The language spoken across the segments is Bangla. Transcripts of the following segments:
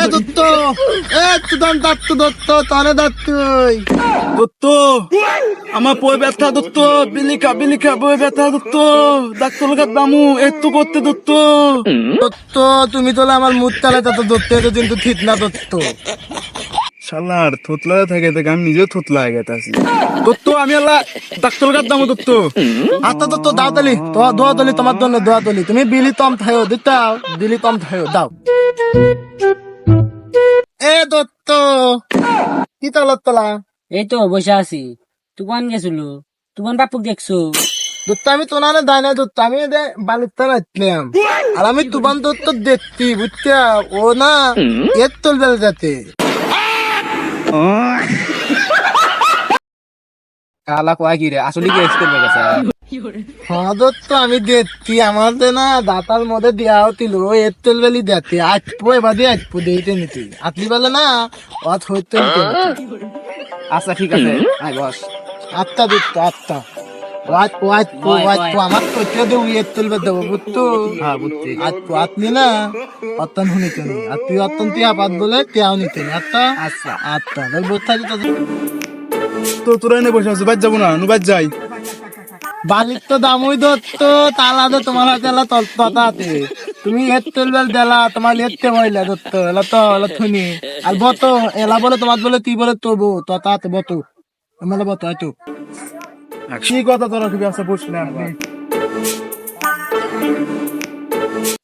এ দত্ত এ তুদান দত্ত দত্ত তানে দত্ত দত্ত আমার বই ব্যথা দত্ত বিলিকা বিলিকা বই ব্যথা দত্ত। ডাক্তার লাগাত দামু একটু করতে দত্ত। দত্ত তুমি তোলে আমার মুখ তালে তত দত্ত এত কিন্তু ঠিক না দত্ত। শালার থুতলা থাকে থেকে আমি নিজেও থুতলা হয়ে গেছি দত্ত আমি আল্লাহ ডাক্তার লাগাত দামু দত্ত। আত্মা দত্ত দাও তালি তো দোয়া তলি তোমার জন্য দোয়া তলি। তুমি বিলি তম থাইও দিতাও বিলি তম থাইও দাও। এ দত্ত! কি তলত তলা? এই তো বসে আছি। তুফান গেছিল। তুফান বাপুক দেখছ? দত্ত আমি তো না দায় না দত্ত আমি এদে বালিতে রাখলাম আর আমি তুবান দত্ত দেখতি বুঝতে ও না এর তোল বেল যাতে কালা কয় কি রে আসলে কি এক্সপেল হয়ে গেছে। হ্যাঁ আমি দেখতি আমাদের না দাতার মধ্যে দেওয়া হতিল বেলি দেখতে আটপো এবার দিয়ে আটপো দিতে নিতে। আটলি বেলা না অত হইতে আচ্ছা ঠিক আছে আয় বস। আত্মা দত্ত আত্মা। আটপো আটপো আটপো আমার কইতে দেবো এর তোল বে দেবো বুঝতো? হ্যাঁ বুঝছি। আটপো আটলি না অত্যন শুনিতে নি আর তুই অত্যন্ত টিয়া পাত বলে টিয়াও নিতে নি আত্মা আচ্ছা। আত্মা। থাকি তো তো তোরা এনে বসে আছো বাদ যাব না নুবাদ যাই। বালির তো দামই দত্ত তালা দে তোমার হাতে এলা ততাতে তুমি এর তেলবেল দেলা তোমার এতে মহিলা দত্ত এলা তো এলা থুনি। আর বত এলা বলে তোমার বলে তুই বলে তবু ততাতে বত। এমএলএ বত আইতো কি কথা তোরা কি ব্যবসা বসলে আপনি?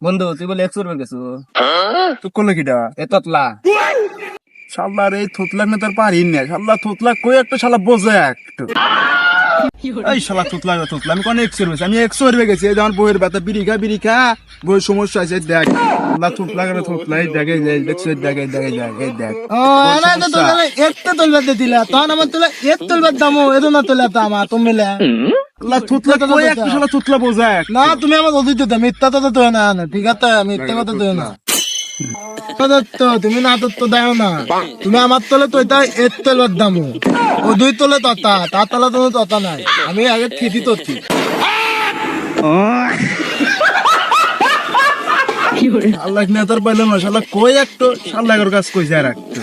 বন্ধু তুই বলে এক্সপেল হয়ে গেছো তো করলে কিটা এ ততলা। শালার এই থুতলা না তোর পারি না শালা থুতলা কই একটা শালা বোঝে একটু এই শালা থুতলা থুতলা আমি কোন এক্সের হয়েছে? আমি একশো হয়ে গেছি। বইয়ের ব্যথা বিড়ি খা বিড়ি বইয়ের সমস্যা আছে দেখ। করে এই দেখে দেখছ দেখে দেখে দেখ ও না তো তোলে এতে তোলবে দে দিলা। তখন আমার তোলে এর তোলবে দামো এদো না তোলে তো আমার তুমি থুতলা কই একটা? শালা না তুমি আমার দাও মিথ্যা তো তো না না ঠিক আছে মিথ্যা কথা তো না। দত্ত তুমি না দত্ত দাও না। তুমি আমার তলে তো এটা এর তেলের দামো। ও দুই তলে ততা তার তলে তো ততা নাই। আমি আগে থিতি ততি। আল্লাহ নেতার পাইলে না শালা কই একটু? সাল্লাগর কাজ কইছে আর একটু